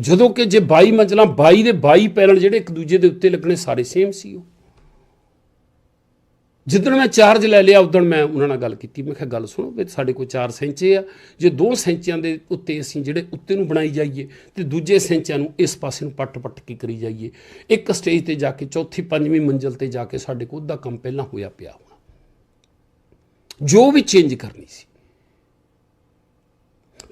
ਜਦੋਂ ਕਿ ਜੇ 22 ਮੰਜ਼ਲਾਂ 22 ਦੇ 22 ਪੈਰਲ ਜਿਹੜੇ ਇੱਕ ਦੂਜੇ ਦੇ ਉੱਤੇ ਲੱਗਣੇ ਸਾਰੇ ਸੇਮ ਸੀ ਉਹ। ਜਿੱਦਣ ਮੈਂ ਚਾਰਜ ਲੈ ਲਿਆ, ਉਦੋਂ ਮੈਂ ਉਹਨਾਂ ਨਾਲ ਗੱਲ ਕੀਤੀ। ਮੈਂ ਕਿਹਾ, ਗੱਲ ਸੁਣੋ ਵੀ ਸਾਡੇ ਕੋਲ ਚਾਰ ਸੈਂਚੇ ਆ। ਜੇ ਦੋ ਸੈਂਚਿਆਂ ਦੇ ਉੱਤੇ ਅਸੀਂ ਜਿਹੜੇ ਉੱਤੇ ਨੂੰ ਬਣਾਈ ਜਾਈਏ ਤੇ ਦੂਜੇ ਸੈਂਚਿਆਂ ਨੂੰ ਇਸ ਪਾਸੇ ਨੂੰ ਪੱਟ-ਪੱਟ ਕੇ ਕਰੀ ਜਾਈਏ। ਇੱਕ ਸਟੇਜ ਤੇ ਜਾ ਕੇ ਚੌਥੀ, ਪੰਜਵੀਂ ਮੰਜ਼ਲ ਤੇ ਜਾ ਕੇ ਸਾਡੇ ਕੋਲ ਉਹਦਾ ਕੰਮ ਪਹਿਲਾਂ ਹੋਇਆ ਪਿਆ ਹੋਣਾ। ਜੋ ਵੀ ਚੇਂਜ ਕਰਨੀ ਸੀ।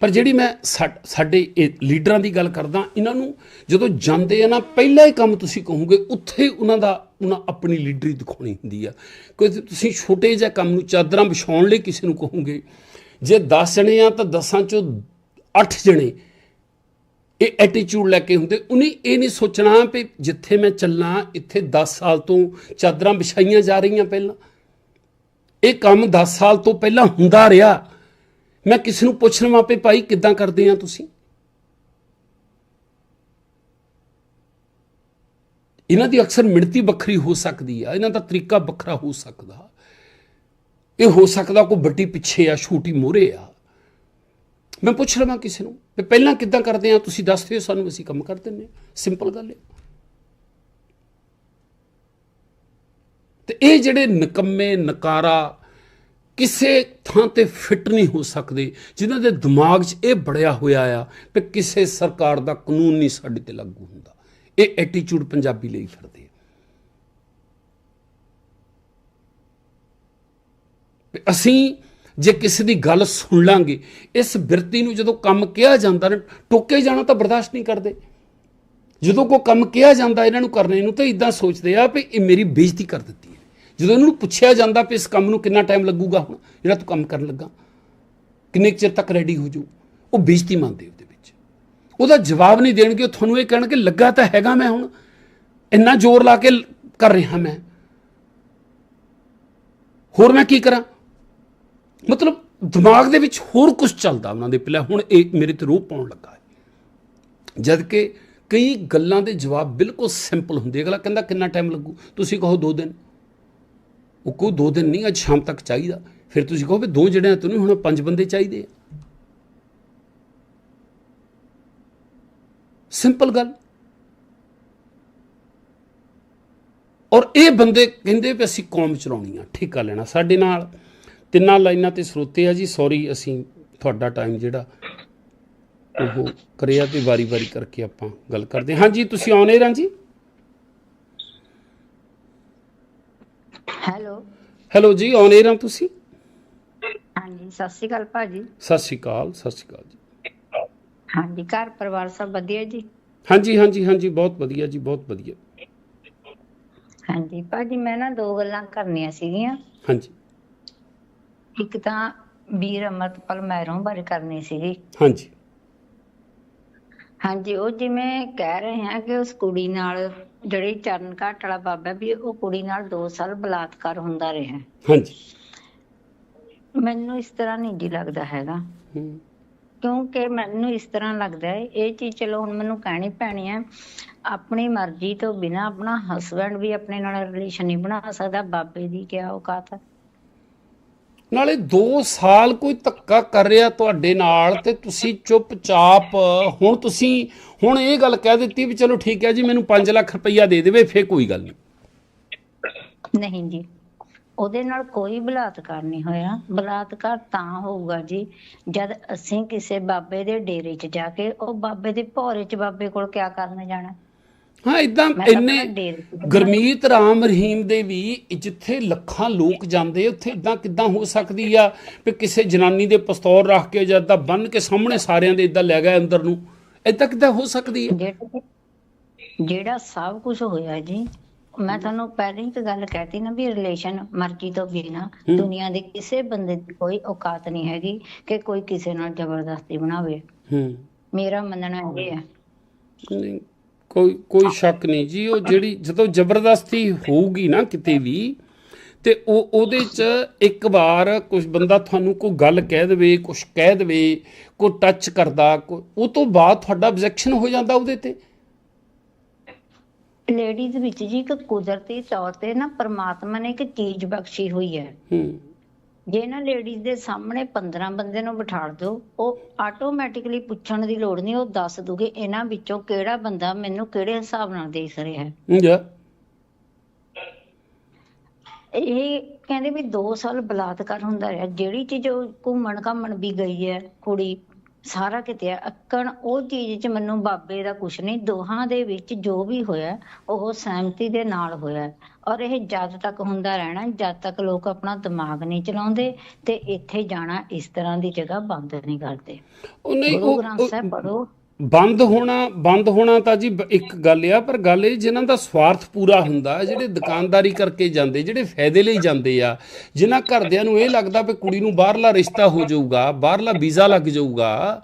ਪਰ ਜਿਹੜੀ ਮੈਂ ਸਾ- ਸਾਡੇ ਇਹ ਲੀਡਰਾਂ ਦੀ ਗੱਲ ਕਰਦਾ, ਇਹਨਾਂ ਨੂੰ ਜਦੋਂ ਜਾਂਦੇ ਆ ਨਾ, ਪਹਿਲਾ ਹੀ ਕੰਮ ਤੁਸੀਂ ਕਹੋਗੇ, ਉੱਥੇ ਉਹਨਾਂ ਦਾ, ਉਹਨਾਂ ਆਪਣੀ ਲੀਡਰੀ ਦਿਖਾਉਣੀ ਹੁੰਦੀ ਆ। ਕੋਈ ਤੁਸੀਂ ਛੋਟੇ ਜਿਹੇ ਕੰਮ ਨੂੰ ਚਾਦਰਾਂ ਵਿਛਾਉਣ ਲਈ ਕਿਸੇ ਨੂੰ ਕਹੋਗੇ, ਜੇ 10 ਜਣੇ ਆ ਤਾਂ 10ਾਂ ਚੋਂ 8 ਜਣੇ ਇਹ ਐਟੀਟਿਊਡ ਲੈ ਕੇ ਹੁੰਦੇ। ਉਹਨੇ ਇਹ ਨਹੀਂ ਸੋਚਣਾ ਵੀ ਜਿੱਥੇ ਮੈਂ ਚੱਲਾਂ, ਇੱਥੇ 10 ਸਾਲ ਤੋਂ ਚਾਦਰਾਂ ਵਿਛਾਈਆਂ ਜਾ ਰਹੀਆਂ ਪਹਿਲਾਂ। ਇਹ ਕੰਮ 10 ਸਾਲ ਤੋਂ ਪਹਿਲਾਂ ਹੁੰਦਾ ਰਿਹਾ। ਮੈਂ ਕਿਸੇ ਨੂੰ ਪੁੱਛ ਲਵਾਂ ਪਈ ਭਾਈ ਕਿੱਦਾਂ ਕਰਦੇ ਆ ਤੁਸੀਂ? ਇਹਨਾਂ ਦੀ ਅਕਸਰ ਮਿਣਤੀ ਵੱਖਰੀ ਹੋ ਸਕਦੀ ਆ, ਇਹਨਾਂ ਦਾ ਤਰੀਕਾ ਵੱਖਰਾ ਹੋ ਸਕਦਾ। ਇਹ ਹੋ ਸਕਦਾ ਕੋਈ ਵੱਡੀ ਪਿੱਛੇ ਆ, ਛੋਟੀ ਮੋਰੇ ਆ। ਮੈਂ ਪੁੱਛ ਲਵਾਂ ਕਿਸੇ ਨੂੰ ਵੀ ਪਹਿਲਾਂ ਕਿੱਦਾਂ ਕਰਦੇ ਆ, ਤੁਸੀਂ ਦੱਸ ਦਿਓ ਸਾਨੂੰ, ਅਸੀਂ ਕੰਮ ਕਰ ਦਿੰਨੇ ਸਿੰਪਲ ਗੱਲ ਹੈ ਤੇ ਇਹ ਜਿਹੜੇ ਨਿਕੰਮੇ, ਨਕਾਰਾ ਕਿਸੇ ਥਾਂ ਤੇ ਫਿੱਟ ਨਹੀਂ ਹੋ ਸਕਦੇ, ਜਿਨ੍ਹਾਂ ਦੇ ਦਿਮਾਗ 'ਚ ਇਹ ਬੜਿਆ ਹੋਇਆ ਆ ਕਿ ਕਿਸੇ ਸਰਕਾਰ ਦਾ ਕਾਨੂੰਨ ਨਹੀਂ ਸਾਡੇ ਤੇ ਲਾਗੂ ਹੁੰਦਾ। ਇਹ ਐਟੀਟਿਊਡ ਪੰਜਾਬੀ ਲਈ ਫਿਰਦੇ ਆ। ਵੀ ਅਸੀਂ ਜੇ ਕਿਸੇ ਦੀ ਗੱਲ ਸੁਣ ਲਾਂਗੇ, ਇਸ ਬਿਰਤੀ ਨੂੰ ਜਦੋਂ ਕੰਮ ਕਿਹਾ ਜਾਂਦਾ ਨਾ, ਟੋਕੇ ਜਾਣਾ ਤਾਂ ਬਰਦਾਸ਼ਤ ਨਹੀਂ ਕਰਦੇ। ਜਦੋਂ ਕੋਈ ਕੰਮ ਕਿਹਾ ਜਾਂਦਾ, ਇਹਨਾਂ ਨੂੰ ਕਰਨੇ ਨੂੰ ਤਾਂ ਇਦਾਂ ਸੋਚਦੇ ਆ ਵੀ ਇਹ ਮੇਰੀ ਬੇਇੱਜ਼ਤੀ ਕਰ ਦਿੱਤੀ ਹੈ। ਜਦੋਂ ਇਹਨਾਂ ਨੂੰ ਪੁੱਛਿਆ ਜਾਂਦਾ ਵੀ ਇਸ ਕੰਮ ਨੂੰ ਕਿੰਨਾ ਟਾਈਮ ਲੱਗੂਗਾ ਹੁਣ, ਜਿਹੜਾ ਤੂੰ ਕੰਮ ਕਰਨ ਲੱਗਾ, ਕਿੰਨੇ ਕੁ ਚਿਰ ਤੱਕ ਰੈਡੀ ਹੋ ਜਾਊ, ਉਹ ਬੇਇੱਜ਼ਤੀ ਮੰਨਦੇ ਉਹਦੇ ਵਿੱਚ। ਉਹਦਾ ਜਵਾਬ ਨਹੀਂ ਦੇਣਗੇ, ਉਹ ਤੁਹਾਨੂੰ ਇਹ ਕਹਿਣਗੇ, ਲੱਗਾ ਤਾਂ ਹੈਗਾ ਮੈਂ ਹੁਣ, ਇੰਨਾ ਜ਼ੋਰ ਲਾ ਕੇ ਕਰ ਰਿਹਾ ਮੈਂ। ਹੋਰ ਮੈਂ ਕੀ ਕਰਾਂ? ਮਤਲਬ ਦਿਮਾਗ ਦੇ ਵਿੱਚ ਹੋਰ ਕੁਝ ਚੱਲਦਾ ਉਹਨਾਂ ਦੇ ਪਹਿਲਾਂ ਹੁਣ ਇਹ ਮੇਰੇ ਤੇ ਰੋਹ ਪਾਉਣ ਲੱਗਾ ਹੈ। ਜਦ ਕਿ ਕਈ ਗੱਲਾਂ ਦੇ ਜਵਾਬ ਬਿਲਕੁਲ ਸਿੰਪਲ ਹੁੰਦੇ ਅਗਲਾ ਕਹਿੰਦਾ ਕਿੰਨਾ ਟਾਈਮ ਲੱਗੂ? ਤੁਸੀਂ ਕਹੋ 2 ਦਿਨ। ਉਹ ਕੋ ਦੋ ਦਿਨ ਨਹੀਂ, ਅੱਜ ਸ਼ਾਮ ਤੱਕ ਚਾਹੀਦਾ। ਫਿਰ ਤੁਸੀਂ ਕਹੋ ਵੀ ਦੋ ਜਿਹੜਿਆਂ ਤੋਂ ਨਹੀਂ, ਹੁਣ ਪੰਜ ਬੰਦੇ ਚਾਹੀਦੇ ਆ। ਸਿੰਪਲ ਗੱਲ। ਔਰ ਇਹ ਬੰਦੇ ਕਹਿੰਦੇ ਵੀ ਅਸੀਂ ਕੌਮ ਚਲਾਉਣੀ ਆ, ਠੇਕਾ ਲੈਣਾ ਸਾਡੇ ਨਾਲ। ਤਿੰਨਾਂ ਲਾਈਨਾਂ ਤੇ ਸਰੋਤੇ ਆ ਜੀ ਸੌਰੀ ਅਸੀਂ ਤੁਹਾਡਾ ਟਾਈਮ ਜਿਹੜਾ ਉਹ ਕਰਿਆ ਤੇ ਵਾਰੀ-ਵਾਰੀ ਕਰਕੇ ਆਪਾਂ ਗੱਲ ਕਰਦੇ ਹਾਂ। ਹਾਂਜੀ, ਤੁਸੀਂ ਆਉਨੇ ਰਾਂ ਜੀ ਹੈਲੋ ਜੀ ਆਉਨੇ ਰਾਂ ਤੁਸੀਂ? ਹਾਂਜੀ ਸਤਿ ਸ਼੍ਰੀ ਅਕਾਲ ਭਾਜੀ। ਸਤਿ ਸ਼੍ਰੀ ਅਕਾਲ ਸਤਿ ਸ਼੍ਰੀ ਅਕਾਲ ਜੀ। ਹਾਂਜੀ ਘਰ ਪਰਿਵਾਰ ਸਭ ਵਧੀਆ ਜੀ? ਹਾਂਜੀ ਹਾਂਜੀ ਹਾਂਜੀ ਬਹੁਤ ਵਧੀਆ ਜੀ ਬਹੁਤ ਵਧੀਆ। ਹਾਂਜੀ ਭਾਜੀ ਮੈਂ ਨਾ ਦੋ ਗੱਲਾਂ ਕਰਨੀਆਂ ਸੀਗੀਆਂ। ਹਾਂਜੀ। ਇੱਕ ਤਾਂ ਵੀਰ ਅਮਰਤਪਾਲ ਮਹਿਰੋਂ ਬਾਰੇ ਕਰਨੀ ਸੀਗੀ। ਹਾਂਜੀ। ਹਾਂਜੀ ਉਹ ਜਿਵੇਂ ਕਹਿ ਰਹੇ ਆ ਕਿ ਉਸ ਕੁੜੀ ਨਾਲ ਜਿਹੜੀ ਚਰਨ ਘਾਟ ਵਾਲਾ ਬਾਬਾ ਵੀ ਉਹ ਕੁੜੀ ਨਾਲ 2 ਸਾਲ ਬਲਾਤਕਾਰ ਹੁੰਦਾ ਰਿਹਾ। ਹਾਂਜੀ। ਮੈਨੂੰ ਇਸ ਤਰ੍ਹਾਂ ਨਹੀਂ ਜੀ ਲੱਗਦਾ ਹੈਗਾ। ਕਿਉਂਕਿ ਮੈਨੂੰ ਇਸ ਤਰ੍ਹਾਂ ਲੱਗਦਾ ਹੈ ਇਹ ਚੀਜ਼ ਚਲੋ ਹੁਣ ਮੈਨੂੰ ਕਹਿਣੀ ਪੈਣੀ ਹੈ ਆਪਣੀ ਮਰਜ਼ੀ ਤੋਂ ਬਿਨਾ ਆਪਣਾ ਹਸਬੰਡ ਵੀ ਆਪਣੇ ਨਾਲ ਰਿਲੇਸ਼ਨ ਨਹੀਂ ਬਣਾ ਸਕਦਾ ਬਾਬੇ ਦੀ ਕਿਆ ਔਕਾਤ ਹੈ। ਨਾਲੇ 2 ਸਾਲ ਕੋਈ ਧੱਕਾ ਕਰ ਰਿਹਾ ਤੁਹਾਡੇ ਨਾਲ ਤੇ ਤੁਸੀਂ ਚੁੱਪਚਾਪ, ਹੁਣ ਤੁਸੀਂ, ਹੁਣ ਇਹ ਗੱਲ ਕਹਿ ਦਿੱਤੀ ਵੀ ਚਲੋ ਠੀਕ ਹੈ ਜੀ, ਮੈਨੂੰ 5 ਲੱਖ ਰੁਪਈਆ ਦੇ ਦੇਵੇ, ਫੇਰ ਕੋਈ ਗੱਲ ਨਹੀਂ। ਨਹੀਂ ਜੀ, ਉਹਦੇ ਨਾਲ ਕੋਈ ਬਲਾਤਕਾਰ ਨਹੀਂ ਹੋਇਆ। ਬਲਾਤਕਾਰ ਤਾਂ ਹੋਊਗਾ ਜੀ, ਜਦ ਅਸੀਂ ਕਿਸੇ ਬਾਬੇ ਦੇ ਡੇਰੇ 'ਚ ਜਾ ਕੇ, ਉਹ ਬਾਬੇ ਦੇ ਭੋਰੇ 'ਚ ਬਾਬੇ ਕੋਲ ਕਿਆ ਕਰਨ ਜਾਣਾ? ਹਾਂ ਇਦਾਂ ਤਾਂ ਇੰਨੇ ਗੁਰਮੀਤ ਰਾਮ ਰਹੀਮ ਦੇ ਵੀ ਜਿੱਥੇ ਲੱਖਾਂ ਲੋਕ ਜਾਂਦੇ ਉੱਥੇ ਇਦਾਂ ਕਿਦਾਂ ਹੋ ਸਕਦੀ ਆ ਵੀ ਕਿਸੇ ਜਨਾਨੀ ਦੇ ਪਿਸਤੌਲ ਰੱਖ ਕੇ ਜਦ ਦਾ ਬੰਨ ਕੇ ਸਾਹਮਣੇ ਸਾਰਿਆਂ ਦੇ ਇਦਾਂ ਲੈ ਗਿਆ ਅੰਦਰ ਨੂੰ? ਇਦਾਂ ਕਿਦਾਂ ਹੋ ਸਕਦੀ ਹੈ ਜਿਹੜਾ ਸਭ ਕੁਝ ਹੋਇਆ ਜੀ ਮੈਂ ਤੁਹਾਨੂੰ ਪਹਿਲਾਂ ਹੀ ਇੱਕ ਗੱਲ ਕਹਿਤੀ ਨਾ ਵੀ ਰਿਲੇਸ਼ਨ ਮਰਜ਼ੀ ਤੋਂ ਬਿਨਾ। ਦੁਨੀਆ ਦੇ ਕਿਸੇ ਬੰਦੇ ਦੀ ਕੋਈ ਔਕਾਤ ਨਹੀਂ ਹੈਗੀ ਕਿ ਕੋਈ ਕਿਸੇ ਨਾਲ ਜ਼ਬਰਦਸਤੀ ਬਣਾਵੇ। ਹੂੰ। ਮੇਰਾ ਮੰਨਣਾ ਇਹ ਹੈ। ਕੋਈ ਕੋਈ ਸ਼ੱਕ ਨਹੀਂ ਜੀ ਉਹ ਜਿਹੜੀ ਜਦੋਂ ਜ਼ਬਰਦਸਤੀ ਹੋਊਗੀ ਨਾ ਕਿਤੇ ਵੀ ਤੇ ਉਹ ਉਹਦੇ ਚ ਇੱਕ ਵਾਰ ਕੁਝ ਬੰਦਾ ਤੁਹਾਨੂੰ ਕੋਈ ਗੱਲ ਕਹਿ ਦੇਵੇ ਕੁਝ ਕਹਿ ਦੇਵੇ ਕੋਈ ਟੱਚ ਕਰਦਾ ਉਹ ਤੋਂ ਬਾਅਦ ਤੁਹਾਡਾ ਆਬਜੈਕਸ਼ਨ ਹੋ ਜਾਂਦਾ ਉਹਦੇ ਤੇ? ਲੇਡੀਜ਼ ਵਿੱਚ ਜੀ ਇੱਕ ਕੁਦਰਤੀ ਤੌਰ ਤੇ ਨਾ ਪਰਮਾਤਮਾ ਨੇ ਇੱਕ ਚੀਜ਼ ਬਖਸ਼ੀ ਹੋਈ ਹੈ। ਹੂੰ। ਜੇ ਇਹਨਾਂ ਲੇਡੀਜ਼ ਦੇ ਸਾਹਮਣੇ 15 ਬੰਦੇ ਨੂੰ ਬਿਠਾ ਦਿਓ ਉਹ ਆਟੋਮੈਟਿਕਲੀ ਪੁੱਛਣ ਦੀ ਲੋੜ ਨਹੀਂ ਉਹ ਦੱਸ ਦੂਗੇ ਇਹਨਾਂ ਵਿੱਚੋਂ ਕਿਹੜਾ ਬੰਦਾ ਮੈਨੂੰ ਕਿਹੜੇ ਹਿਸਾਬ ਨਾਲ ਦੇਖ ਰਿਹਾ ਹੈ। ਜਾ। ਇਹ ਕਹਿੰਦੇ ਵੀ 2 ਸਾਲ ਬਲਾਤਕਾਰ ਹੁੰਦਾ ਰਿਹਾ ਜਿਹੜੀ ਚੀਜ਼ ਉਹ ਘੁੰਮਣ ਘਾਮਣ ਵੀ ਗਈ ਹੈ ਕੁੜੀ ਸਾਰਾ ਕਿਤੇ ਅੱਕਣ ਉਹ ਚੀਜ਼ 'ਚ ਮੈਨੂੰ ਬਾਬੇ ਦਾ ਕੁਛ ਨਹੀਂ ਦੋਹਾਂ ਦੇ ਵਿੱਚ ਜੋ ਵੀ ਹੋਇਆ ਉਹ ਸਹਿਮਤੀ ਦੇ ਨਾਲ ਹੋਇਆ। ਔਰ ਇਹ ਜਦ ਤੱਕ ਹੁੰਦਾ ਰਹਿਣਾ ਜਦ ਤੱਕ ਲੋਕ ਆਪਣਾ ਦਿਮਾਗ ਨਹੀਂ ਚਲਾਉਂਦੇ ਤੇ ਇੱਥੇ ਜਾਣਾ ਇਸ ਤਰ੍ਹਾਂ ਦੀ ਜਗ੍ਹਾ ਬੰਦ ਨਹੀਂ ਕਰਦੇ। ਉਹ ਨਹੀਂ ਗੁਰੂ ਉਹ ਗ੍ਰੰਥ ਸਾਹਿਬ ਪੜੋ ਬੰਦ ਹੋਣਾ ਬੰਦ ਹੋਣਾ ਤਾਂ ਜੀ ਇੱਕ ਗੱਲ ਆ ਪਰ ਗੱਲ ਇਹ ਜਿਨ੍ਹਾਂ ਦਾ ਸਵਾਰਥ ਪੂਰਾ ਹੁੰਦਾ ਜਿਹੜੇ ਦੁਕਾਨਦਾਰੀ ਕਰਕੇ ਜਾਂਦੇ ਜਿਹੜੇ ਫਾਇਦੇ ਲਈ ਜਾਂਦੇ ਆ ਜਿਨ੍ਹਾਂ ਘਰਦਿਆਂ ਨੂੰ ਇਹ ਲੱਗਦਾ ਵੀ ਕੁੜੀ ਨੂੰ ਬਾਹਰਲਾ ਰਿਸ਼ਤਾ ਹੋ ਜਾਊਗਾ ਬਾਹਰਲਾ ਵੀਜ਼ਾ ਲੱਗ ਜਾਊਗਾ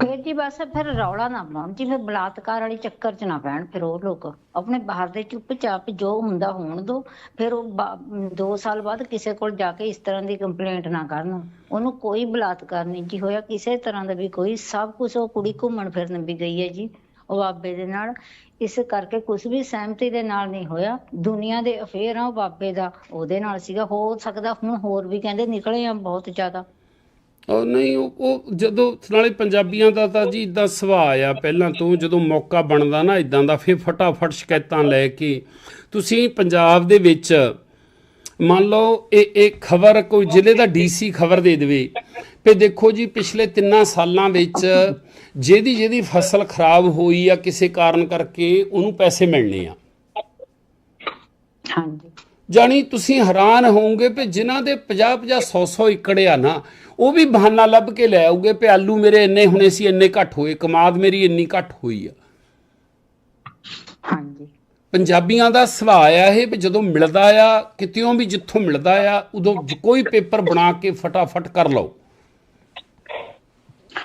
ਫਿਰ ਜੀ ਬਸ ਫਿਰ ਰੌਲਾ ਨਾ ਪਾਉਣ ਜੀ ਫਿਰ ਬਲਾਤਕਾਰ ਵਾਲੀ ਚੱਕਰ 'ਚ ਨਾ ਪੈਣ, ਫਿਰ ਉਹ ਲੋਕ ਆਪਣੇ ਬਾਹਰ ਦੇ ਚੁੱਪਚਾਪ ਜੋ ਹੁੰਦਾ ਹੋਣ ਦੋ, ਫਿਰ ਉਹ 2 ਸਾਲ ਬਾਅਦ ਕਿਸੇ ਕੋਲ ਜਾ ਕੇ ਇਸ ਤਰ੍ਹਾਂ ਦੀ ਕੰਪਲੇਂਟ ਨਾ ਕਰਨ। ਉਹਨੂੰ ਕੋਈ ਬਲਾਤਕਾਰ ਨਹੀਂ ਜੀ ਹੋਇਆ, ਕਿਸੇ ਤਰ੍ਹਾਂ ਦਾ ਵੀ ਕੋਈ, ਸਭ ਕੁਝ ਉਹ ਕੁੜੀ ਘੁੰਮਣ ਫਿਰਨ ਵੀ ਗਈ ਹੈ ਜੀ, ਉਹ ਬਾਬੇ ਦੇ ਨਾਲ। ਇਸ ਕਰਕੇ ਕੁਝ ਵੀ ਸਹਿਮਤੀ ਦੇ ਨਾਲ ਨਹੀਂ ਹੋਇਆ। ਦੁਨੀਆ ਦੇ ਅਫੇਅਰ ਆ ਉਹ ਬਾਬੇ ਦਾ, ਉਹਦੇ ਨਾਲ ਸੀਗਾ, ਹੋ ਸਕਦਾ ਹੁਣ ਹੋਰ ਵੀ ਕਹਿੰਦੇ ਨਿਕਲੇ ਆ ਬਹੁਤ ਜ਼ਿਆਦਾ। ਉਹ ਨਹੀਂ ਉਹ ਉਹ ਜਦੋਂ ਨਾਲੇ ਪੰਜਾਬੀਆਂ ਦਾ ਤਾਂ ਜੀ ਇਦਾਂ ਸੁਭਾਅ ਆ ਪਹਿਲਾਂ ਤੋਂ ਜਦੋਂ ਮੌਕਾ ਬਣਦਾ ਨਾ ਇਦਾਂ ਦਾ ਫਿਰ ਫਟਾਫਟ ਸ਼ਿਕਾਇਤਾਂ ਲੈ ਕੇ। ਤੁਸੀਂ ਪੰਜਾਬ ਦੇ ਵਿੱਚ ਮੰਨ ਲਓ ਇਹ ਇਹ ਖਬਰ ਕੋਈ ਜ਼ਿਲ੍ਹੇ ਦਾ ਡੀਸੀ ਖਬਰ ਦੇ ਦੇਵੇ ਵੀ ਦੇਖੋ ਜੀ ਪਿਛਲੇ ਤਿੰਨਾਂ ਸਾਲਾਂ ਵਿੱਚ ਜਿਹਦੀ ਜਿਹਦੀ ਫਸਲ ਖਰਾਬ ਹੋਈ ਆ ਕਿਸੇ ਕਾਰਨ ਕਰਕੇ ਉਹਨੂੰ ਪੈਸੇ ਮਿਲਣੇ ਆ। ਹਾਂਜੀ। ਜਾਣੀ ਤੁਸੀਂ ਹੈਰਾਨ ਹੋਵੋਗੇ ਕਿ ਜਿਨ੍ਹਾਂ ਦੇ 50 50 100 100 ਏਕੜ ਆ ਨਾ ਉਹ ਵੀ ਬਹਾਨਾ ਲੱਭ ਕੇ ਲੈ ਆਉਗੇ ਕਿ ਆਲੂ ਮੇਰੇ ਇੰਨੇ ਹੋਣੇ ਸੀ ਇੰਨੇ ਘੱਟ ਹੋਏ ਕਮਾਦ ਮੇਰੀ ਇੰਨੀ ਘੱਟ ਹੋਈ ਆ। ਹਾਂਜੀ। ਪੰਜਾਬੀਆਂ ਦਾ ਸੁਭਾਅ ਆ ਇਹ ਵੀ ਜਦੋਂ ਮਿਲਦਾ ਆ ਕਿਤਿਓਂ ਵੀ ਜਿੱਥੋਂ ਮਿਲਦਾ ਆ ਉਦੋਂ ਕੋਈ ਪੇਪਰ ਬਣਾ ਕੇ ਫਟਾਫਟ ਕਰ ਲਓ।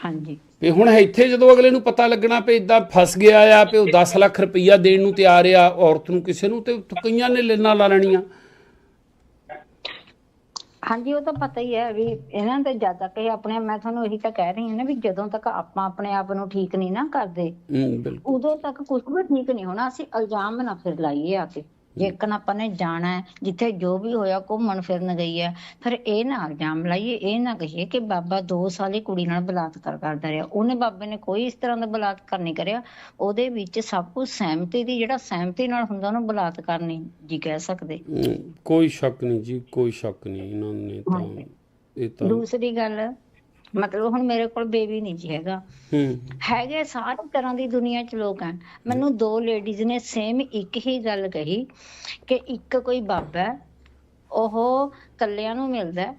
ਹਾਂਜੀ। ਵੀ ਹੁਣ ਇੱਥੇ ਜਦੋਂ ਅਗਲੇ ਨੂੰ ਪਤਾ ਲੱਗਣਾ ਵੀ ਇਦਾਂ ਫਸ ਗਿਆ ਆ ਵੀ ਉਹ 10 ਲੱਖ ਰੁਪਈਆ ਦੇਣ ਨੂੰ ਤਿਆਰ ਆ ਔਰਤ ਨੂੰ ਕਿਸੇ ਨੂੰ ਤੇ ਕਈਆਂ ਨੇ ਲੈਣਾ ਲਾ ਲੈਣੀਆਂ। ਹਾਂਜੀ ਉਹ ਤਾਂ ਪਤਾ ਹੀ ਹੈ ਵੀ ਇਹਨਾਂ ਤੇ ਜਦ ਤੱਕ ਇਹ ਆਪਣੇ ਮੈਂ ਤੁਹਾਨੂੰ ਇਹੀ ਤਾਂ ਕਹਿ ਰਹੀ ਹਾਂ ਨਾ ਵੀ ਜਦੋਂ ਤੱਕ ਆਪਾਂ ਆਪਣੇ ਆਪ ਨੂੰ ਠੀਕ ਨਹੀਂ ਨਾ ਕਰਦੇ ਹੂੰ ਬਿਲਕੁਲ। ਉਦੋਂ ਤੱਕ ਕੁਝ ਵੀ ਠੀਕ ਨਹੀਂ ਹੋਣਾ ਅਸੀਂ ਇਲਜ਼ਾਮ ਨਾ ਫਿਰ ਲਾਈਏ ਆ ਕੇ। ਜੇਕਰ ਆਪਾਂ ਨੇ ਜਾਣਾ ਹੈ ਜਿੱਥੇ ਜੋ ਵੀ ਹੋਇਆ ਘੁੰਮਣ ਫਿਰਨ ਗਈ ਹੈ ਫਿਰ ਇਹ ਨਾ ਇਲਜ਼ਾਮ ਲਾਈਏ ਇਹ ਨਾ ਕਹੀਏ ਕਿ ਬਾਬਾ 2 ਸਾਲ ਕੁੜੀ ਨਾਲ ਬਲਾਤਕਾਰ ਕਰਦਾ ਰਿਹਾ। ਉਹਨੇ ਬਾਬੇ ਨੇ ਕੋਈ ਇਸ ਤਰ੍ਹਾਂ ਦਾ ਬਲਾਤਕਾਰ ਨਹੀਂ ਕਰਿਆ। ਉਹਦੇ ਵਿੱਚ ਸਭ ਕੁਝ ਸਹਿਮਤੀ ਦੀ ਜਿਹੜਾ ਸਹਿਮਤੀ ਨਾਲ ਹੁੰਦਾ ਉਹਨੂੰ ਬਲਾਤਕਾਰ ਨਹੀਂ ਜੀ ਕਹਿ ਸਕਦੇ। ਕੋਈ ਸ਼ੱਕ ਨਹੀਂ ਜੀ ਕੋਈ ਸ਼ੱਕ ਨਹੀਂ। ਇਹਨਾਂ ਨੇ ਤਾਂ ਹਾਂਜੀ। ਇਹ ਤਾਂ ਦੂਸਰੀ ਗੱਲ ਮਤਲਬ ਹੁਣ ਮੇਰੇ ਕੋਲ ਬੇਬੀ ਨਹੀਂ ਜੀ ਹੈਗਾ। ਹੈਗੇ ਸਾਰੀ ਤਰ੍ਹਾਂ ਦੀ ਦੁਨੀਆ 'ਚ ਲੋਕ ਹਨ। ਮੈਨੂੰ ਦੋ ਲੇਡੀਜ਼ ਨੇ ਸੇਮ ਇੱਕ ਹੀ ਗੱਲ ਕਹੀ ਕਿ ਇੱਕ ਕੋਈ ਬਾਬਾ ਉਹ ਕੱਲਿਆਂ ਨੂੰ ਮਿਲਦਾ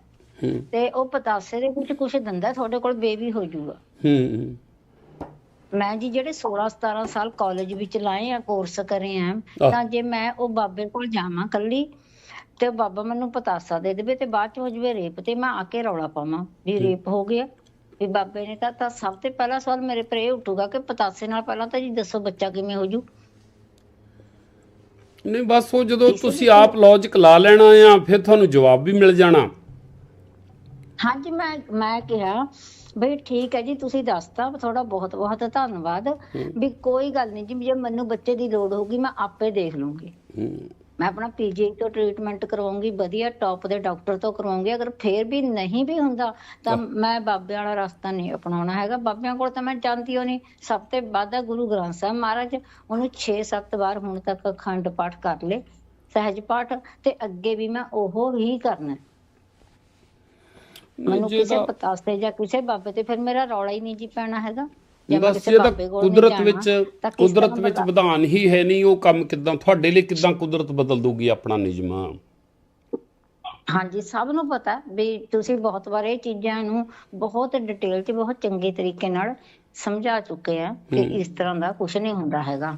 ਤੇ ਉਹ ਪਤਾਸੇ ਦੇ ਵਿੱਚ ਕੁਝ ਦਿੰਦਾ ਤੁਹਾਡੇ ਕੋਲ ਬੇਬੀ ਹੋ ਜਾਊਗਾ। ਹੂੰ ਮੈਂ ਜੀ ਜਿਹੜੇ 16 17 ਸਾਲ ਕਾਲਜ ਵਿੱਚ ਲਾਏ ਆ ਕੋਰਸ ਕਰੇ ਆ। ਤਾਂ ਜੇ ਮੈਂ ਉਹ ਬਾਬੇ ਕੋਲ ਜਾਵਾਂ ਕੱਲੀ ਤੇ ਬਾਬਾ ਮੈਨੂੰ ਪਤਾਸਾ ਦੇ ਦੇਵੇ ਤੇ ਬਾਅਦ ਚ ਹੋ ਜਵੇ ਰੇਪ ਤੇ ਮੈਂ ਆ ਕੇ ਰੌਲਾ ਪਾਵਾਂ ਵੀ ਰੇਪ ਹੋ ਗਿਆ। ਵੀ ਬਾਬੇ ਨੇ ਤਾਂ ਸਭ ਤੋਂ ਪਹਿਲਾ ਸਵਾਲ ਮੇਰੇ ਪਰ ਇਹ ਉੱਠੂਗਾ ਕਿ ਪਤਾਸੇ ਨਾਲ ਪਹਿਲਾਂ ਤਾਂ ਜੀ ਦੱਸੋ ਬੱਚਾ ਕਿਵੇਂ ਹੋ ਜੂ ਨਹੀਂ ਬਸ ਉਹ ਜਦੋਂ ਤੁਸੀਂ ਆਪ ਲੌਜੀਕ ਲਾ ਲੈਣਾ ਆ ਫਿਰ ਤੁਹਾਨੂੰ ਜਵਾਬ ਵੀ ਮਿਲ ਜਾਣਾ। ਹਾਂਜੀ ਮੈਂ ਮੈਂ ਕਿਹਾ ਬਈ ਠੀਕ ਹੈ ਜੀ ਤੁਸੀਂ ਦੱਸਤਾ ਤੁਹਾਡਾ ਬਹੁਤ ਬਹੁਤ ਧੰਨਵਾਦ। ਵੀ ਕੋਈ ਗੱਲ ਨਹੀਂ ਜੀ ਜੇ ਮੈਨੂੰ ਬੱਚੇ ਦੀ ਲੋੜ ਹੋਊਗੀ ਮੈਂ ਆਪੇ ਦੇਖ ਲੂੰਗੀ। ਹੂੰ। ਮੈਂ ਆਪਣਾ ਪੀਜੀ ਤੋਂ ਟ੍ਰੀਟਮੈਂਟ ਕਰਵਾਉਂਗੀ ਵਧੀਆ ਟੌਪ ਦੇ ਡਾਕਟਰ ਤੋਂ ਕਰਵਾਉਂਗੀ ਅਗਰ ਫੇਰ ਵੀ ਨਹੀਂ ਵੀ ਹੁੰਦਾ ਤਾਂ ਮੈਂ ਬਾਬੇ ਵਾਲਾ ਰਸਤਾ ਨਹੀਂ ਅਪਣਾਉਣਾ ਹੈਗਾ ਬਾਬਿਆਂ ਕੋਲ ਤਾਂ ਮੈਂ ਜਾਂਦੀ ਹੋ ਨਹੀਂ ਸਭ ਤੋਂ ਵੱਧ ਗੁਰੂ ਗ੍ਰੰਥ ਸਾਹਿਬ ਮਹਾਰਾਜ ਉਹਨੂੰ 6-7 ਵਾਰ ਹੁਣ ਤੱਕ ਅਖੰਡ ਪਾਠ ਕਰ ਲੇ ਸਹਿਜ ਪਾਠ ਤੇ ਅੱਗੇ ਵੀ ਮੈਂ ਉਹ ਹੀ ਕਰਨਾ। ਮੈਨੂੰ ਕਿਸੇ ਪਤਾਸੇ ਜਾਂ ਕਿਸੇ ਬਾਬੇ ਤੇ ਫਿਰ ਮੇਰਾ ਰੌਲਾ ਹੀ ਨਹੀਂ ਜੀ ਪੈਣਾ ਹੈਗਾ ਬਸ ਇਹ ਤਾਂ ਕੁਦਰਤ ਵਿੱਚ ਕੁਦਰਤ ਵਿੱਚ ਵਿਧਾਨ ਹੀ ਹੈ ਨਹੀਂ ਉਹ ਕੰਮ ਕਿਦਾਂ ਤੁਹਾਡੇ ਲਈ ਕਿਦਾਂ ਕੁਦਰਤ ਬਦਲ ਦੂਗੀ ਆਪਣਾ ਨਿਯਮ? ਹਾਂਜੀ ਸਭ ਨੂੰ ਪਤਾ ਵੀ ਤੁਸੀਂ ਬਹੁਤ ਵਾਰ ਇਹ ਚੀਜ਼ਾਂ ਨੂੰ ਬਹੁਤ ਡਿਟੇਲ 'ਚ ਬਹੁਤ ਚੰਗੇ ਤਰੀਕੇ ਨਾਲ ਸਮਝਾ ਚੁੱਕੇ ਆ ਕਿ ਇਸ ਤਰ੍ਹਾਂ ਦਾ ਕੁਝ ਨਹੀਂ ਹੁੰਦਾ ਹੈਗਾ।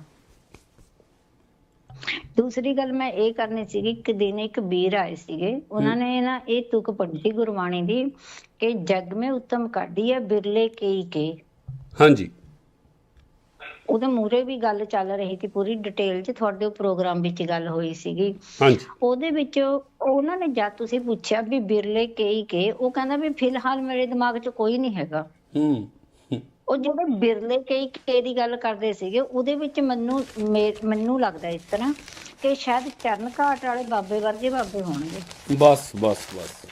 ਦੂਸਰੀ ਗੱਲ ਮੈਂ ਇਹ ਕਰਨੀ ਸੀਗੀ ਇੱਕ ਦਿਨ ਇੱਕ ਵੀਰ ਆਏ ਸੀਗੇ ਉਹਨਾਂ ਨੇ ਨਾ ਇਹ ਤੁਕ ਪੜ੍ਹੀ ਗੁਰਬਾਣੀ ਦੀ ਕਿ ਜਗ ਮੇ ਉੱਤਮ ਕਾਢੀ ਹੈ ਬਿਰਲੇ ਕਈ ਕੇ ਹਾਂਜੀ। ਉਹਦੇ ਮੂਰੇ ਵੀ ਗੱਲ ਚੱਲ ਰਹੀ ਸੀ ਪੂਰੀ ਡਿਟੇਲ 'ਚ ਤੁਹਾਡੇ ਪ੍ਰੋਗਰਾਮ ਵਿੱਚ ਗੱਲ ਹੋਈ ਸੀਗੀ। ਹਾਂਜੀ। ਉਹਦੇ ਵਿੱਚ ਉਹਨਾਂ ਨੇ ਜਦ ਤੁਸੀਂ ਪੁੱਛਿਆ ਵੀ ਬਿਰਲੇ ਕਈ ਕੇ ਉਹ ਕਹਿੰਦਾ ਵੀ ਫਿਲਹਾਲ ਮੇਰੇ ਦਿਮਾਗ 'ਚ ਕੋਈ ਨਹੀਂ ਹੈਗਾ। ਹੂੰ ਉਹ ਜਿਹੜੇ ਬਿਰਲੇ ਕਈ ਕੇ ਦੀ ਗੱਲ ਕਰਦੇ ਸੀਗੇ ਉਹਦੇ ਵਿੱਚ ਮੈਨੂੰ ਮੈਨੂੰ ਲੱਗਦਾ ਇਸ ਤਰ੍ਹਾਂ ਕਿ ਸ਼ਾਇਦ ਚਰਨ ਘਾਟ ਵਾਲੇ ਬਾਬੇ ਵਰਗੇ ਬਾਬੇ ਹੋਣਗੇ। ਬਸ ਬਸ ਬਸ।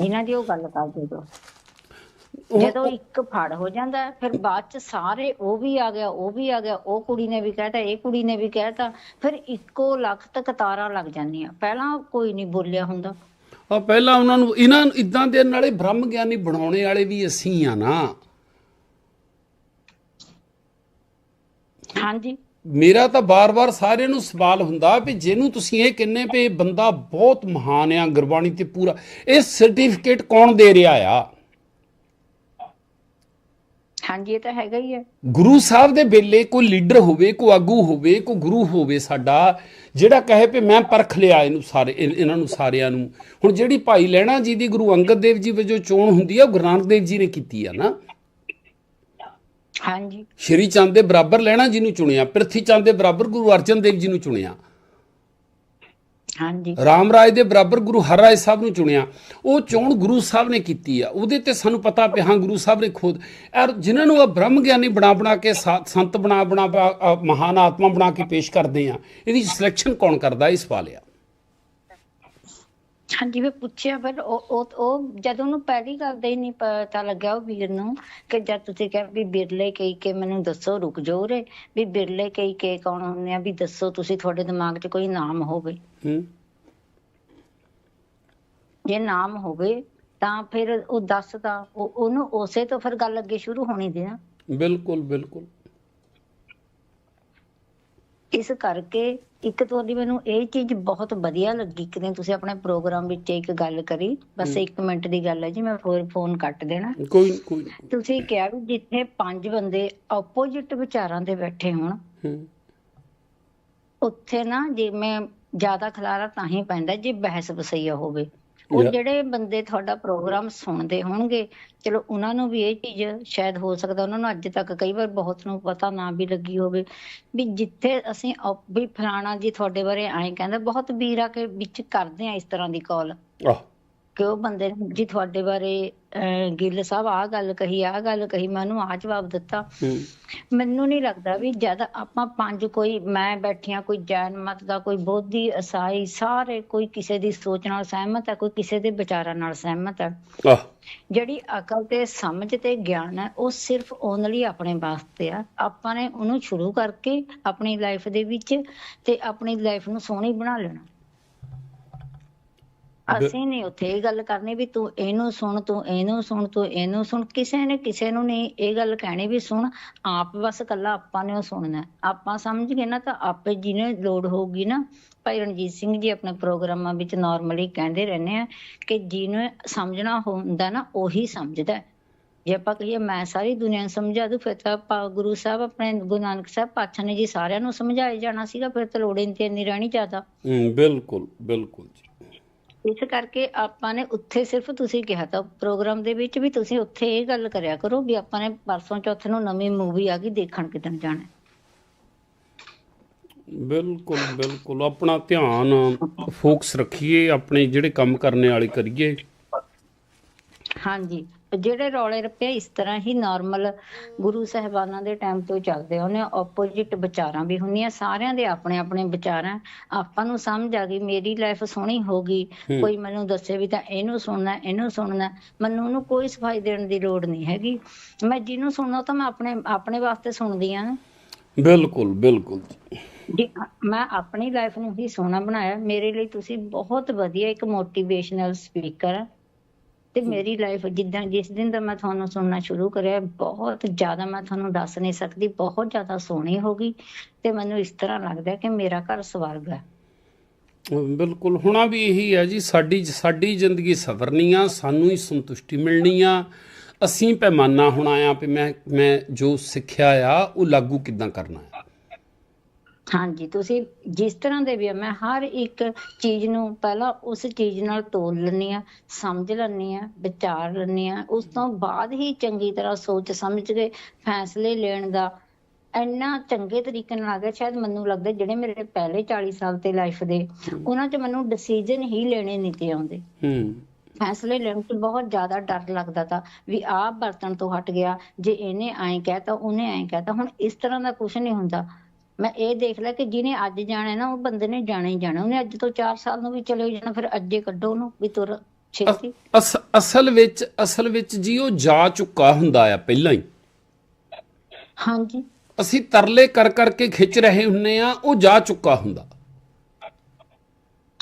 ਇਹਨਾਂ ਦੀ ਉਹ ਗੱਲ ਕਰਦੇ ਉਹ- ਜਦੋਂ ਇੱਕ ਫੜ ਹੋ ਜਾਂਦਾ ਫਿਰ ਬਾਅਦ ਚ ਸਾਰੇ ਉਹ ਵੀ ਆ ਗਿਆ ਉਹ ਵੀ ਆ ਗਿਆ ਉਹ ਕੁੜੀ ਨੇ ਵੀ ਕਹਿਤਾ ਇਹ ਕੁੜੀ ਨੇ ਵੀ ਕਹਿਤਾ ਫਿਰ ਇੱਕੋ ਲਖਤ ਕਤਾਰਾਂ ਲੱਗ ਜਾਂਦੀਆਂ। ਪਹਿਲਾਂ ਕੋਈ ਨਹੀਂ ਬੋਲਿਆ ਹੁੰਦਾ। ਆ ਪਹਿਲਾਂ ਉਹਨਾਂ ਨੂੰ ਇਹਨਾਂ ਇਦਾਂ ਦੇ ਨਾਲੇ ਬ੍ਰਹਮ ਗਿਆਨੀ ਬਣਾਉਣੇ ਵਾਲੇ ਵੀ ਅਸੀਂ ਆ ਨਾ। ਹਾਂਜੀ। ਮੇਰਾ ਤਾਂ ਬਾਰ-ਬਾਰ ਸਾਰਿਆਂ ਨੂੰ ਸਵਾਲ ਹੁੰਦਾ ਵੀ ਜਿਹਨੂੰ ਤੁਸੀਂ ਇਹ ਵੀ ਇਹ ਬੰਦਾ ਬਹੁਤ ਮਹਾਨ ਆ ਗੁਰਬਾਣੀ ਤੇ ਪੂਰਾ ਇਹ ਸਰਟੀਫਿਕੇਟ ਕੌਣ ਦੇ ਰਿਹਾ ਆ? ਹਾਂਜੀ ਇਹ ਤਾਂ ਹੈਗਾ ਹੀ ਹੈ। ਗੁਰੂ ਸਾਹਿਬ ਦੇ ਵੇਲੇ ਕੋਈ ਲੀਡਰ ਹੋਵੇ ਕੋਈ ਆਗੂ ਹੋਵੇ ਕੋਈ ਗੁਰੂ ਹੋਵੇ ਸਾਡਾ ਜਿਹੜਾ ਕਹੇ ਵੀ ਮੈਂ ਪਰਖ ਲਿਆ ਇਹਨੂੰ ਸਾਰੇ ਇਹ- ਇਹਨਾਂ ਨੂੰ ਸਾਰਿਆਂ ਨੂੰ। ਹੁਣ ਜਿਹੜੀ ਭਾਈ ਲੈਣਾ ਜੀ ਦੀ ਗੁਰੂ ਅੰਗਦ ਦੇਵ ਜੀ ਵਜੋਂ ਚੋਣ ਹੁੰਦੀ ਆ ਉਹ ਗੁਰੂ ਨਾਨਕ ਦੇਵ ਜੀ ਨੇ ਕੀਤੀ ਆ ਨਾ। ਹਾਂਜੀ। ਸ਼੍ਰੀ ਚੰਦ ਦੇ ਬਰਾਬਰ ਲੈਣਾ ਜੀ ਨੂੰ ਚੁਣਿਆ ਪ੍ਰਿਥੀ ਚੰਦ ਦੇ ਬਰਾਬਰ ਗੁਰੂ ਅਰਜਨ ਦੇਵ ਜੀ ਨੂੰ ਚੁਣਿਆ। ਹਾਂਜੀ। ਰਾਮ ਰਾਜ ਦੇ ਬਰਾਬਰ ਗੁਰੂ ਹਰਰਾਏ ਸਾਹਿਬ ਨੂੰ ਚੁਣਿਆ। ਉਹ ਚੋਣ ਗੁਰੂ ਸਾਹਿਬ ਨੇ ਕੀਤੀ ਆ। ਉਹਦੇ ਤੇ ਸਾਨੂੰ ਪਤਾ ਪਿਆ ਹਾਂ ਗੁਰੂ ਸਾਹਿਬ ਨੇ ਖੁਦ ਔਰ ਜਿਨ੍ਹਾਂ ਨੂੰ ਆ ਬ੍ਰਹਮ ਗਿਆਨੀ ਬਣਾ ਬਣਾ ਕੇ ਸਾ- ਸੰਤ ਬਣਾ ਬਣਾ ਬਣਾ, ਮਹਾਨ ਆਤਮਾ ਬਣਾ ਕੇ ਪੇਸ਼ ਕਰਦੇ ਆ ਇਹਦੀ ਸਿਲੈਕਸ਼ਨ ਕੌਣ ਕਰਦਾ ਇਹ ਸਵਾਲ ਆ। ਹਾਂਜੀ ਮੈਂ ਪੁੱਛਿਆ ਫਿਰ ਉਹ ਉਹ ਜਦ ਉਹਨੂੰ ਪਹਿਲੀ ਗੱਲ ਦਾ ਹੀ ਨਹੀਂ ਪਤਾ ਲੱਗਿਆ ਉਹ ਵੀਰ ਨੂੰ ਕਿ ਜਦ ਤੁਸੀਂ ਕਿਹਾ ਵੀ ਬਿਰਲੇ ਕਈ ਕੇ ਮੈਨੂੰ ਦੱਸੋ ਰੁਕ ਜਾਓ ਰੇ ਵੀ ਬਿਰਲੇ ਕਈ ਕੇ ਕੌਣ ਹੁੰਦੇ ਆ ਵੀ ਦੱਸੋ ਤੁਸੀਂ ਤੁਹਾਡੇ ਦਿਮਾਗ 'ਚ ਕੋਈ ਨਾਮ ਹੋਵੇ। ਹੂੰ। ਜੇ ਨਾਮ ਹੋਵੇ ਤਾਂ ਫਿਰ ਉਹ ਦੱਸਦਾ ਉਹ ਉਹਨੂੰ ਉਸੇ ਤੋਂ ਫਿਰ ਗੱਲ ਅੱਗੇ ਸ਼ੁਰੂ ਹੋਣੀ ਦੀ ਨਾ। ਬਿਲਕੁਲ ਬਿਲਕੁਲ। ਇਸ ਕਰਕੇ ਇੱਕ ਤੁਹਾਡੀ ਮੈਨੂੰ ਇਹ ਚੀਜ਼ ਬਹੁਤ ਵਧੀਆ ਲੱਗੀ। ਕਿ ਤੁਸੀਂ ਆਪਣੇ ਪ੍ਰੋਗਰਾਮ ਵਿੱਚ ਇੱਕ ਗੱਲ ਕਰੀ। ਬਸ 1 ਮਿੰਟ ਦੀ ਗੱਲ ਹੈ ਜੀ ਮੈਂ ਫੋਨ ਫੋਨ ਕੱਟ ਦੇਣਾ। ਕੋਈ ਕੋਈ। ਤੁਸੀਂ ਕਿਹਾ ਵੀ ਜਿੱਥੇ ਪੰਜ ਬੰਦੇ ਆਪੋਜੀਟ ਵਿਚਾਰਾਂ ਦੇ ਬੈਠੇ ਹੋਣ ਉੱਥੇ ਨਾ ਜਿਵੇਂ ਜ਼ਿਆਦਾ ਖਲਾਰਾ ਤਾਂ ਹੀ ਪੈਂਦਾ ਜੇ ਬਹਿਸ ਵਸਈਆ ਹੋਵੇ। ਉਹ. ਜਿਹੜੇ ਬੰਦੇ ਤੁਹਾਡਾ ਪ੍ਰੋਗਰਾਮ ਸੁਣਦੇ ਹੋਣਗੇ ਚਲੋ ਉਹਨਾਂ ਨੂੰ ਵੀ ਇਹ ਚੀਜ਼ ਸ਼ਾਇਦ ਹੋ ਸਕਦਾ ਉਹਨਾਂ ਨੂੰ ਅੱਜ ਤੱਕ ਕਈ ਵਾਰ ਬਹੁਤ ਨੂੰ ਪਤਾ ਨਾ ਵੀ ਲੱਗੀ ਹੋਵੇ ਵੀ ਜਿੱਥੇ ਅਸੀਂ ਵੀ ਫਲਾਣਾ ਜੀ ਤੁਹਾਡੇ ਬਾਰੇ ਐਂ ਕਹਿੰਦਾ ਬਹੁਤ ਵੀਰ ਆ ਕੇ ਵਿੱਚ ਕਰਦੇ ਆ ਇਸ ਤਰ੍ਹਾਂ ਦੀ ਕਾਲ ਆਹ ਕਿ ਉਹ ਬੰਦੇ ਨੇ ਜੀ ਤੁਹਾਡੇ ਬਾਰੇ ਗਿੱਲ ਸਾਹਿਬ ਆਹ ਗੱਲ ਕਹੀ ਆਹ ਗੱਲ ਕਹੀ ਮੈਂ ਉਹਨੂੰ ਆਹ ਜਵਾਬ ਦਿੱਤਾ। ਮੈਨੂੰ ਨਹੀਂ ਲੱਗਦਾ ਵੀ ਜਦ ਆਪਾਂ ਪੰਜ ਕੋਈ ਮੈਂ ਬੈਠੀਆਂ ਕੋਈ ਜੈਨ ਮਤ ਦਾ ਕੋਈ ਬੋਧੀ ਈਸਾਈ ਸਾਰੇ ਕੋਈ ਕਿਸੇ ਦੀ ਸੋਚ ਨਾਲ ਸਹਿਮਤ ਹੈ ਕੋਈ ਕਿਸੇ ਦੇ ਵਿਚਾਰਾਂ ਨਾਲ ਸਹਿਮਤ ਹੈ। ਜਿਹੜੀ ਅਕਲ ਤੇ ਸਮਝ ਤੇ ਗਿਆਨ ਹੈ ਉਹ ਸਿਰਫ ਓਨਲੀ ਆਪਣੇ ਵਾਸਤੇ ਆ। ਆਪਾਂ ਨੇ ਉਹਨੂੰ ਸ਼ੁਰੂ ਕਰਕੇ ਆਪਣੀ ਲਾਈਫ ਦੇ ਵਿੱਚ ਤੇ ਆਪਣੀ ਲਾਈਫ ਨੂੰ ਸੋਹਣੀ ਬਣਾ ਲੈਣਾ। ਅਸੀਂ ਨਹੀਂ ਉੱਥੇ ਇਹ ਗੱਲ ਕਰਨੀ ਵੀ ਤੂੰ ਇਹਨੂੰ ਸੁਣ ਤੂੰ ਇਹਨੂੰ ਸੁਣ ਤੂੰ ਇਹਨੂੰ ਸੁਣ ਕਿਸੇ ਨੇ ਕਿਸੇ ਨੂੰ ਨਹੀਂ ਇਹ ਗੱਲ ਕਹਿਣੀ ਵੀ ਸੁਣ ਆਪ ਬਸ ਕੱਲਾ ਆਪਾਂ ਨੇ ਉਹ ਸੁਣਨਾ। ਆਪਾਂ ਸਮਝ ਗਏ ਨਾ ਤਾਂ ਆਪੇ ਜਿਹਨੇ ਲੋੜ ਹੋਊਗੀ ਨਾ ਭਾਈ ਰਣਜੀਤ ਸਿੰਘ ਜੀ ਆਪਣੇ ਪ੍ਰੋਗਰਾਮਾਂ ਵਿੱਚ ਨਾਰਮਲੀ ਕਹਿੰਦੇ ਰਹਿੰਦੇ ਆ ਕਿ ਜਿਹਨੇ ਸਮਝਣਾ ਹੁੰਦਾ ਨਾ ਉਹੀ ਸਮਝਦਾ। ਜੇ ਆਪਾਂ ਕਹੀਏ ਮੈਂ ਸਾਰੀ ਦੁਨੀਆ ਨੂੰ ਸਮਝਾ ਦੂੰ ਫਿਰ ਤਾਂ ਆਪਾਂ ਗੁਰੂ ਸਾਹਿਬ ਆਪਣੇ ਗੁਰੂ ਨਾਨਕ ਸਾਹਿਬ ਪਾਤਸ਼ਾਹ ਨੇ ਜੀ ਸਾਰਿਆਂ ਨੂੰ ਸਮਝਾਏ ਜਾਣਾ ਸੀਗਾ ਫਿਰ ਤਾਂ ਲੋੜ ਇੰਨੀ ਰਹਿਣੀ ਜ਼ਿਆਦਾ ਹੂੰ ਬਿਲਕੁਲ ਬਿਲਕੁਲ ਜੀ ਇਸ ਕਰਕੇ ਆਪਾਂ ਨੇ ਉੱਥੇ ਸਿਰਫ ਤੁਸੀਂ ਕਿਹਾ ਤਾਂ ਪ੍ਰੋਗਰਾਮ ਦੇ ਵਿੱਚ ਵੀ ਤੁਸੀਂ ਉੱਥੇ ਇਹ ਗੱਲ ਕਰਿਆ ਕਰੋ ਵੀ ਆਪਾਂ ਨੇ ਪਰਸੋਂ ਚੌਥੇ ਨੂੰ ਨਵੀਂ ਮੂਵੀ ਆ ਗਈ ਦੇਖਣ ਕਿਦਣ ਜਾਣਾ ਬਿਲਕੁਲ ਬਿਲਕੁਲ। ਆਪਣਾ ਧਿਆਨ ਫੋਕਸ ਰੱਖੀਏ, ਆਪਣੇ ਜਿਹੜੇ ਕੰਮ ਕਰਨੇ ਵਾਲੇ ਕਰੀਏ। ਹਾਂਜੀ। ਜਿਹੜੇ ਰੌਲੇ ਰੱਪੇ ਇਸ ਤਰ੍ਹਾਂ ਹੀ ਨਾਰਮਲ ਗੁਰੂ ਸਾਹਿਬਾਨਾਂ ਦੇ ਟਾਈਮ ਤੋਂ ਚੱਲਦੇ ਉਹਨੇ ਆਪੋਜੀਟ ਵਿਚਾਰਾਂ ਵੀ ਹੁੰਦੀਆਂ ਸਾਰਿਆਂ ਦੇ ਆਪਣੇ ਆਪਣੇ ਵਿਚਾਰ। ਆਪਾਂ ਨੂੰ ਸਮਝ ਆ ਗਈ ਮੇਰੀ ਲਾਈਫ ਸੋਹਣੀ ਹੋ ਗਈ। ਕੋਈ ਮੈਨੂੰ ਦੱਸੇ ਵੀ ਤਾਂ ਇਹਨੂੰ ਸੁਣਨਾ ਇਹਨੂੰ ਸੁਣਨਾ। ਮੈਨੂੰ ਉਹਨੂੰ ਕੋਈ ਸਫ਼ਾਈ ਦੇਣ ਦੀ ਲੋੜ ਨਹੀਂ ਹੈਗੀ। ਮੈਂ ਜਿਹਨੂੰ ਸੁਣਨਾ ਤਾਂ ਮੈਂ ਆਪਣੇ ਆਪਣੇ ਵਾਸਤੇ ਸੁਣਦੀ ਆ ਬਿਲਕੁਲ ਬਿਲਕੁਲ। ਮੈਂ ਆਪਣੀ ਲਾਈਫ ਨੂੰ ਹੀ ਸੋਹਣਾ ਬਣਾਇਆ। ਮੇਰੇ ਲਈ ਤੁਸੀਂ ਬਹੁਤ ਵਧੀਆ ਇੱਕ ਮੋਟੀਵੇਸ਼ਨਲ ਸਪੀਕਰ ਹੈ ਤੇ ਮੇਰੀ ਲਾਈਫ ਜਿੱਦਾਂ ਜਿਸ ਦਿਨ ਦਾ ਮੈਂ ਤੁਹਾਨੂੰ ਸੁਣਨਾ ਸ਼ੁਰੂ ਕਰਿਆ, ਬਹੁਤ ਜ਼ਿਆਦਾ ਮੈਂ ਤੁਹਾਨੂੰ ਦੱਸ ਨਹੀਂ ਸਕਦੀ, ਬਹੁਤ ਜ਼ਿਆਦਾ ਸੋਹਣੀ ਹੋ ਗਈ ਤੇ ਮੈਨੂੰ ਇਸ ਤਰ੍ਹਾਂ ਲੱਗਦਾ ਕਿ ਮੇਰਾ ਘਰ ਸਵਰਗ ਹੈ। ਬਿਲਕੁਲ, ਹੋਣਾ ਵੀ ਇਹੀ ਹੈ ਜੀ, ਸਾਡੀ ਸਾਡੀ ਜ਼ਿੰਦਗੀ ਸਵਰਨੀ ਆ, ਸਾਨੂੰ ਹੀ ਸੰਤੁਸ਼ਟੀ ਮਿਲਣੀ ਆ। ਅਸੀਂ ਪੈਮਾਨਾ ਹੋਣਾ ਆ ਵੀ ਮੈਂ ਮੈਂ ਜੋ ਸਿੱਖਿਆ ਆ, ਉਹ ਲਾਗੂ ਕਿੱਦਾਂ ਕਰਨਾ ਹੈ ਹਾਂਜੀ ਤੁਸੀਂ ਜਿਸ ਤਰ੍ਹਾਂ ਦੇ ਵੀ ਮੈਂ ਹਰ ਇੱਕ ਚੀਜ਼ ਨੂੰ ਪਹਿਲਾਂ ਉਸ ਚੀਜ਼ ਨਾਲ ਤੋਲ ਲੈਂਦੀ ਆ ਸਮਝ ਲੈਂਦੀ ਆ ਵਿਚਾਰ ਲੈਂਦੀ ਆ ਉਸ ਤੋਂ ਬਾਅਦ ਹੀ ਚੰਗੀ ਤਰ੍ਹਾਂ ਸੋਚ ਸਮਝ ਕੇ ਫੈਸਲੇ ਲੈਣ ਦਾ ਇੰਨਾ ਚੰਗੇ ਤਰੀਕੇ ਨਾਲ ਆ ਗਿਆ ਸ਼ਾਇਦ ਮੈਨੂੰ ਲੱਗਦਾ ਜਿਹੜੇ ਮੇਰੇ ਪਹਿਲੇ 40 ਸਾਲ ਤੇ ਲਾਈਫ ਦੇ ਉਹਨਾਂ 'ਚ ਮੈਨੂੰ ਡਿਸੀਜਨ ਹੀ ਲੈਣੇ ਨਹੀਂ ਤੇ ਆਉਂਦੇ। ਹੂੰ। ਫੈਸਲੇ ਲੈਣ 'ਚ ਬਹੁਤ ਜ਼ਿਆਦਾ ਡਰ ਲੱਗਦਾ ਤਾ ਵੀ ਆਹ ਬਰਤਨ ਤੋਂ ਹਟ ਗਿਆ ਜੇ ਇਹਨੇ ਐਂ ਕਹਿਤਾ ਉਹਨੇ ਐਂ ਕਹਿਤਾ ਹੁਣ ਇਸ ਤਰ੍ਹਾਂ ਦਾ ਕੁਝ ਨਹੀਂ ਹੁੰਦਾ। ਮੈਂ ਇਹ ਦੇਖ ਲਿਆ ਕਿ ਜਿਹਨੇ ਅੱਜ ਜਾਣਾ ਨਾ ਉਹ ਬੰਦੇ ਨੇ ਜਾਣਾ ਹੀ ਜਾਣਾ। ਉਹਨੇ ਅੱਜ ਤੋਂ 4 ਸਾਲ ਨੂੰ ਵੀ ਚਲੇ ਜਾਣਾ ਫਿਰ ਅੱਜੇ ਕੱਢੋ ਉਹਨੂੰ ਵੀ ਤੁਰ ਛੇਤੀ। ਅਸ- ਅਸਲ ਵਿੱਚ ਅਸਲ ਵਿੱਚ ਜੀ ਉਹ ਜਾ ਚੁੱਕਾ ਹੁੰਦਾ ਆ ਪਹਿਲਾਂ ਹੀ। ਹਾਂਜੀ। ਅਸੀਂ ਤਰਲੇ ਕਰ ਕਰਕੇ ਖਿੱਚ ਰਹੇ ਹੁੰਨੇ ਆ ਉਹ ਜਾ ਚੁੱਕਾ ਹੁੰਦਾ।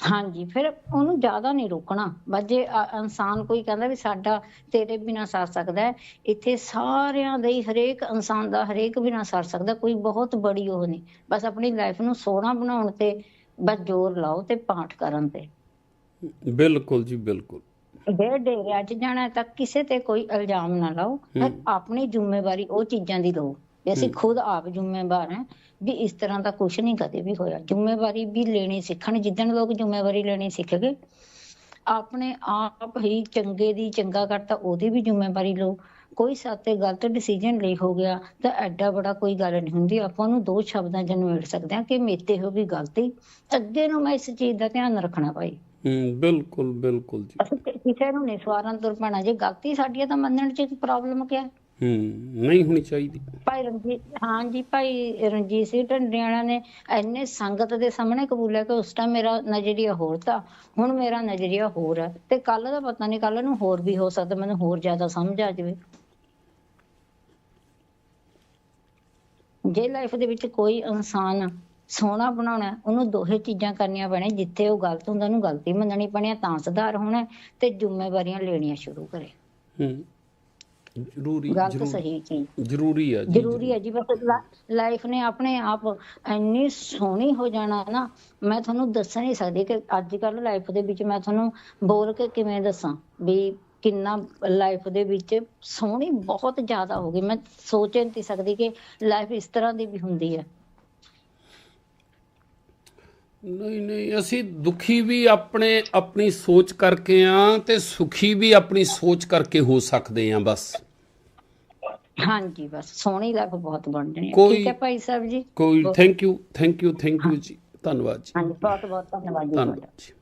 ਹਾਂਜੀ ਫਿਰ ਉਹਨੂੰ ਜ਼ਿਆਦਾ ਨਹੀਂ ਰੋਕਣਾ। ਬਸ ਜੇ ਇਨਸਾਨ ਕੋਈ ਕਹਿੰਦਾ ਵੀ ਸਾਡਾ ਤੇਰੇ ਬਿਨਾ ਸਰ ਸਕਦਾ ਇੱਥੇ ਸਾਰਿਆਂ ਦਾ ਹੀ ਹਰੇਕ ਇਨਸਾਨ ਦਾ ਹਰੇਕ ਬਿਨਾ ਸਰ ਸਕਦਾ ਕੋਈ ਬਹੁਤ ਬੜੀ ਉਹ ਨਹੀਂ। ਬਸ ਆਪਣੀ ਲਾਈਫ ਨੂੰ ਸੋਹਣਾ ਬਣਾਉਣ ਤੇ ਬਸ ਜ਼ੋਰ ਲਾਓ ਤੇ ਪਾਠ ਕਰਨ ਤੇ। ਬਿਲਕੁਲ ਜੀ ਬਿਲਕੁਲ। ਜੇ ਡੇਰਿਆਂ 'ਚ ਜਾਣਾ ਤਾਂ ਕਿਸੇ ਤੇ ਕੋਈ ਇਲਜ਼ਾਮ ਨਾ ਲਾਓ ਆਪਣੀ ਜ਼ਿੰਮੇਵਾਰੀ ਉਹ ਚੀਜ਼ਾਂ ਦੀ ਲਓ। ਵੀ ਅਸੀਂ ਖੁਦ ਆਪ ਜ਼ਿੰਮੇਵਾਰ ਹਾਂ ਵੀ ਇਸ ਤਰ੍ਹਾਂ ਦਾ ਕੁਝ ਨਹੀਂ ਕਦੇ ਵੀ ਹੋਇਆ। ਜ਼ਿੰਮੇਵਾਰੀ ਵੀ ਲੈਣੀ ਸਿੱਖਣ ਜਿੱਦਣ ਲੋਕ ਜ਼ਿੰਮੇਵਾਰੀ ਲੈਣੀ ਸਿੱਖ ਗਏ ਆਪਣੇ ਆਪ ਹੀ ਚੰਗੇ ਦੀ ਚੰਗਾ ਕਰਤਾ ਉਹਦੀ ਵੀ ਜ਼ਿੰਮੇਵਾਰੀ ਲਓ। ਕੋਈ ਸਾਤੇ ਗਲਤ ਡਿਸੀਜਨ ਲਈ ਹੋ ਗਿਆ ਤਾਂ ਐਡਾ ਬੜਾ ਕੋਈ ਗੱਲ ਨਹੀਂ ਹੁੰਦੀ। ਆਪਾਂ ਨੂੰ ਦੋ ਸ਼ਬਦਾਂ 'ਚ ਨਿਬੇੜ ਸਕਦੇ ਹਾਂ ਕਿ ਮੇਤੇ ਹੋ ਗਈ ਗਲਤੀ। ਅੱਗੇ ਨੂੰ ਮੈਂ ਇਸ ਚੀਜ਼ ਦਾ ਧਿਆਨ ਰੱਖਣਾ ਭਾਈ। ਹੂੰ ਬਿਲਕੁਲ ਬਿਲਕੁਲ ਜੀ। ਕਿਸੇ ਨੂੰ ਨਹੀਂ ਸਵਾਰਨ ਤੁਰ ਪੈਣਾ। ਜੇ ਗਲਤੀ ਸਾਡੀ ਹੈ ਤਾਂ ਮੰਨਣ 'ਚ ਪ੍ਰੋਬਲਮ ਕਿਆ ਹੈ? ਨਹੀਂ ਹੋਣੀ ਚਾਹੀਦੀ। ਭਾਈ ਰਣਜੀਤ ਹਾਂ ਜੀ ਭਾਈ ਰਣਜੀਤ ਸਿੰਘ ਢੰਡਰੀਆਣਾ ਨੇ ਇੰਨੇ ਸੰਗਤ ਦੇ ਸਾਹਮਣੇ ਕਬੂਲਿਆ ਕਿ ਉਸ ਟਾਈਮ ਮੇਰਾ ਨਜ਼ਰੀਆ ਹੋਰ ਤਾਂ ਹੁਣ ਮੇਰਾ ਨਜ਼ਰੀਆ ਹੋਰ ਹੈ। ਤੇ ਕੱਲ ਦਾ ਪਤਾ ਨਹੀਂ ਕੱਲ ਨੂੰ ਹੋਰ ਵੀ ਹੋ ਸਕਦਾ ਮੈਨੂੰ ਹੋਰ ਜ਼ਿਆਦਾ ਸਮਝ ਆ ਜਾਵੇ। ਜੇ ਲਾਈਫ ਦੇ ਵਿੱਚ ਕੋਈ ਇਨਸਾਨ ਸੋਹਣਾ ਬਣਾਉਣਾ ਉਹਨੂੰ ਦੋਹੇ ਚੀਜ਼ਾਂ ਕਰਨੀਆਂ ਪੈਣੀਆਂ ਜਿੱਥੇ ਉਹ ਗਲਤ ਹੁੰਦਾ ਉਹਨੂੰ ਗਲਤੀ ਮੰਨਣੀ ਪੈਣੀ ਤਾਂ ਸੁਧਾਰ ਹੋਣਾ ਤੇ ਜ਼ਿੰਮੇਵਾਰੀਆਂ ਲੈਣੀਆਂ ਸ਼ੁਰੂ ਕਰੇ। ਹੂੰ। ਜ਼ਰੂਰੀ ਗਲਤ ਜ਼ਰੂਰੀ ਸਹੀ ਚੀਜ਼ ਜ਼ਰੂਰੀ ਆ ਜੀ ਜ਼ਰੂਰੀ ਹੈ ਜੀ ਬਸ ਲਾਈਫ ਨੇ ਆਪਣੇ ਆਪ ਇੰਨੀ ਸੋਹਣੀ ਹੋ ਜਾਣਾ ਨਾ ਮੈਂ ਤੁਹਾਨੂੰ ਦੱਸ ਨਹੀਂ ਸਕਦੀ ਕਿ ਅੱਜ ਕੱਲ ਲਾਈਫ ਦੇ ਵਿੱਚ ਮੈਂ ਤੁਹਾਨੂੰ ਬੋਲ ਕੇ ਕਿਵੇਂ ਦੱਸਾਂ ਵੀ ਕਿੰਨਾ ਲਾਈਫ ਦੇ ਵਿੱਚ ਸੋਹਣੀ ਬਹੁਤ ਜ਼ਿਆਦਾ ਹੋ ਗਈ। ਮੈਂ ਸੋਚ ਨਹੀਂ ਸਕਦੀ ਕਿ ਲਾਈਫ ਇਸ ਤਰ੍ਹਾਂ ਦੀ ਵੀ ਹੁੰਦੀ ਹੈ। ਨਹੀਂ ਨਹੀਂ ਅਸੀਂ ਦੁਖੀ ਵੀ ਆਪਣੇ ਆਪਣੀ ਸੋਚ ਕਰਕੇ ਆ ਤੇ ਸੁਖੀ ਵੀ ਆਪਣੀ ਸੋਚ ਕਰਕੇ ਹੋ ਸਕਦੇ ਆ ਬਸ। ਹਾਂਜੀ ਬਸ ਸੋਹਣੀ ਲਾਈਫ ਬਹੁਤ ਬਣ ਜਾਣੀ ਠੀਕ ਹੈ ਭਾਈ ਸਾਹਿਬ ਜੀ। ਕੋਈ thank you thank you thank you ਜੀ। ਧੰਨਵਾਦ ਜੀ। ਹਾਂਜੀ ਬਹੁਤ ਬਹੁਤ ਧੰਨਵਾਦ ਜੀ।